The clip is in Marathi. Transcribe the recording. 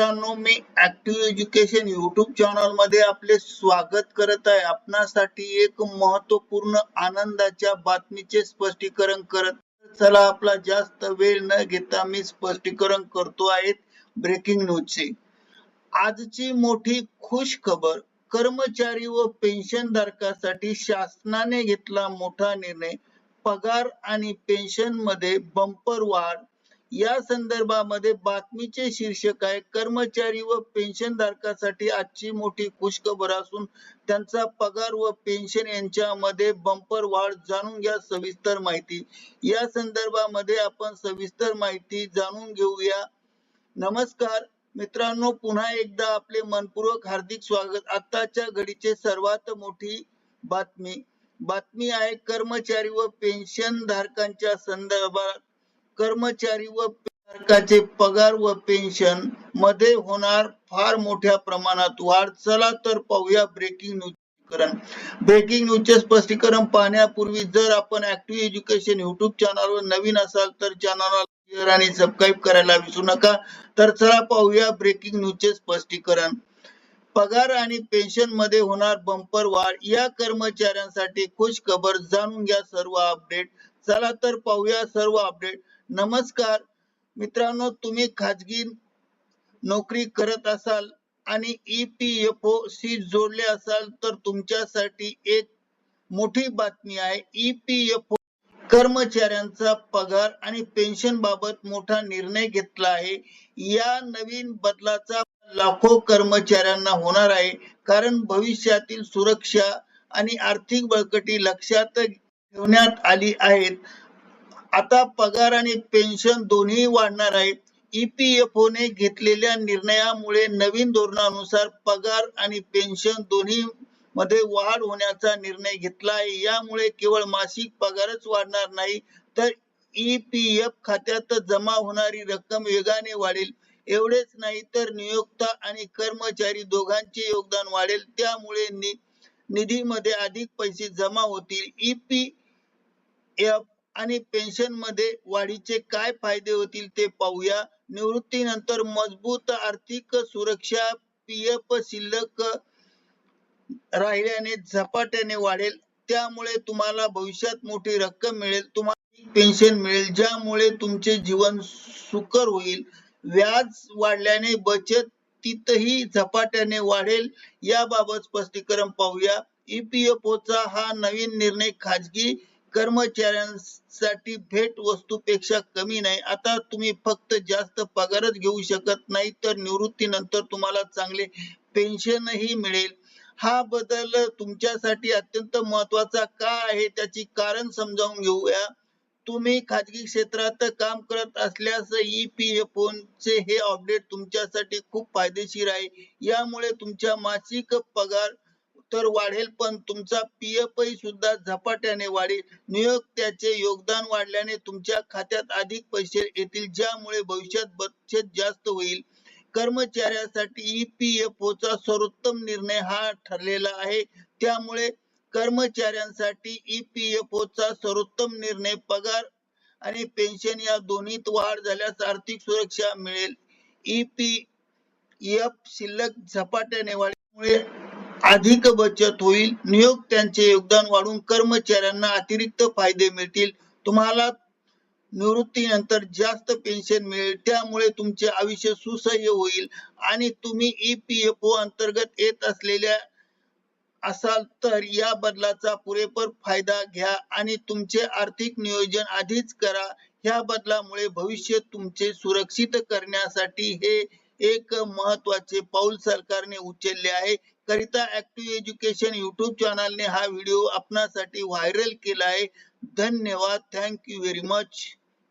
मित्रांनो मी ऍक्टिव्ह एज्युकेशन युट्यूब चॅनलमध्ये आपले स्वागत करत आहे. आपणासाठी एक महत्त्वपूर्ण आनंदाच्या बातमीचे स्पष्टीकरण करत चला आपला जास्त वेळ न घेता मी स्पष्टीकरण करतो आहे ब्रेकिंग न्यूजचे आजची मोठी खुश खबर कर्मचारी व पेन्शन धारकासाठी शासनाने घेतला मोठा निर्णय. पगार आणि पेन्शनमध्ये बंपर वाढ या संदर्भामध्ये बातमीचे शीर्षक आहे कर्मचारी व पेन्शन धारकासाठी आजची मोठी खुशखबर असून त्यांचा पगार व पेन्शन यांच्यामध्ये बंपर वाढ जाणून घ्या सविस्तर माहिती. या संदर्भामध्ये आपण सविस्तर माहिती जाणून घेऊया. नमस्कार मित्रांनो पुन्हा एकदा आपले मनपूर्वक हार्दिक स्वागत. आताच्या घडीचे सर्वात मोठी बातमी. बातमी आहे कर्मचारी व पेन्शन धारकांच्या संदर्भात कर्मचारी व धारकाचे पगार व पेन्शनमध्ये होणार फार मोठ्या प्रमाणात वाढ. चला तर पाहूया ब्रेकिंग न्यूज ब्रेकिंग न्यूजचे स्पष्टीकरण पाहण्यापूर्वी जर आपण ऍक्टिव्ह एज्युकेशन युट्यूब चॅनलवर नवीन असाल तर चॅनलला शेअर आणि सबस्क्राईब करायला विसरू नका. तर चला पाहूया ब्रेकिंग न्यूजचे स्पष्टीकरण. पगार आणि पेन्शनमध्ये होणार बंपर वाढ या कर्मचाऱ्यांसाठी खुश खबर जाणून घ्या सर्व अपडेट चला तर पाहूया सर्व अपडेट नमस्कार. मित्रांनो तुम्ही खाजगी नोकरी करत असाल आणि ई पी एफ ओ शी जोडले असाल तर तुमच्यासाठी एक मोठी बातमी आहे. ई पी एफ ओ कर्मचाऱ्यांचा पगार आणि पेन्शन बाबत मोठा निर्णय घेतला आहे. या नवीन बदलाचा लाखो कर्मचाऱ्यांना होणार आहे. कारण भविष्यातील सुरक्षा आणि आर्थिक बळकटी लक्षात ठेवण्यात आली आहेत. आता पगार आणि पेन्शन दोन्ही वाढणार आहे ईपीएफओ ने घेतलेल्या निर्णयामुळे नवीन धोरणानुसार पगार आणि पेन्शन दोन्ही मध्ये वाढ होण्याचा निर्णय घेतला आहे. यामुळे केवळ मासिक पगारच वाढणार नाही तर ईपीएफ खात्यात जमा होणारी रक्कम वेगाने वाढेल. एवढेच नाही तर नियोक्ता आणि कर्मचारी दोघांचे योगदान वाढेल. त्यामुळे निधीमध्ये अधिक पैसे जमा होतील. ईपीएफ आणि पेन्शनमध्ये वाढीचे काय फायदे होतील ते पाहूया. निवृत्तीनंतर मजबूत आर्थिक सुरक्षा पीएफ शिल्लक राहिल्याने झपाट्याने वाढेल. त्यामुळे तुम्हाला भविष्यात मोठी रक्कम मिळेल तुम्हाला पेन्शन मिळेल ज्यामुळे तुमचे जीवन सुकर होईल. व्याज वाढल्याने बचत तिथही झपाट्याने वाढेल. याबाबत स्पष्टीकरण पाहूया. ईपीएफओ चा हा नवीन निर्णय खाजगी कर्मचाऱ्यांसाठी भेट वस्तूपेक्षा कमी नाही. आता तुम्ही फक्त जास्त पगारच घेऊ शकत नाही तर निवृत्तीनंतर तुम्हाला चांगले पेन्शनही मिळेल. हा बदल तुमच्यासाठी अत्यंत महत्त्वाचा का आहे त्याची कारण समजावून घेऊया. तुम्ही खाजगी क्षेत्रात काम करत असल्यास ईपीएफओ चे हे अपडेट तुमच्यासाठी खूप फायदेशीर आहे. यामुळे तुमच्या मासिक पगार तर वाढेल पण तुमचा पी एफ सुद्धा झपाट्याने वाढेल. नियोक्त्याचे योगदान वाढल्याने तुमच्या खात्यात अधिक पैसे येतील ज्यामुळे भविष्यात बचत जास्त होईल. कर्मचाऱ्यासाठी ईपीएफओ चा सर्वोत्तम निर्णय हा ठरलेला आहे. त्यामुळे कर्मचाऱ्यांसाठी ईपीएफओ चा सर्वोत्तम निर्णय पगार आणि पेन्शन या दोन्हीत वाढ झाल्यास आर्थिक सुरक्षा मिळेल. ईपीएफ शिल्लक झपाट्याने वाढल्यामुळे अधिक बचत होईल. नियोक्त्यांचे योगदान वाढून कर्मचाऱ्यांना अतिरिक्त फायदे मिळतील. तुम्हाला निवृत्तीनंतर जास्त पेन्शन मिळेल. त्यामुळे तुमचे आयुष्य सुसह्य होईल आणि तुम्ही ईपीएफओ अंतर्गत येत असलेल्या असाल तर या बदलाचा पुरेपूर फायदा घ्या आणि तुमचे आर्थिक नियोजन आधीच करा. ह्या बदलामुळे भविष्य तुमचे सुरक्षित करण्यासाठी हे एक महत्त्वाचे पाऊल सरकारने उचलले आहे. करिता ऍक्टिव्ह एज्युकेशन युट्यूब चॅनलने हा व्हिडिओ आपणासाठी व्हायरल केला आहे धन्यवाद. Thank you very much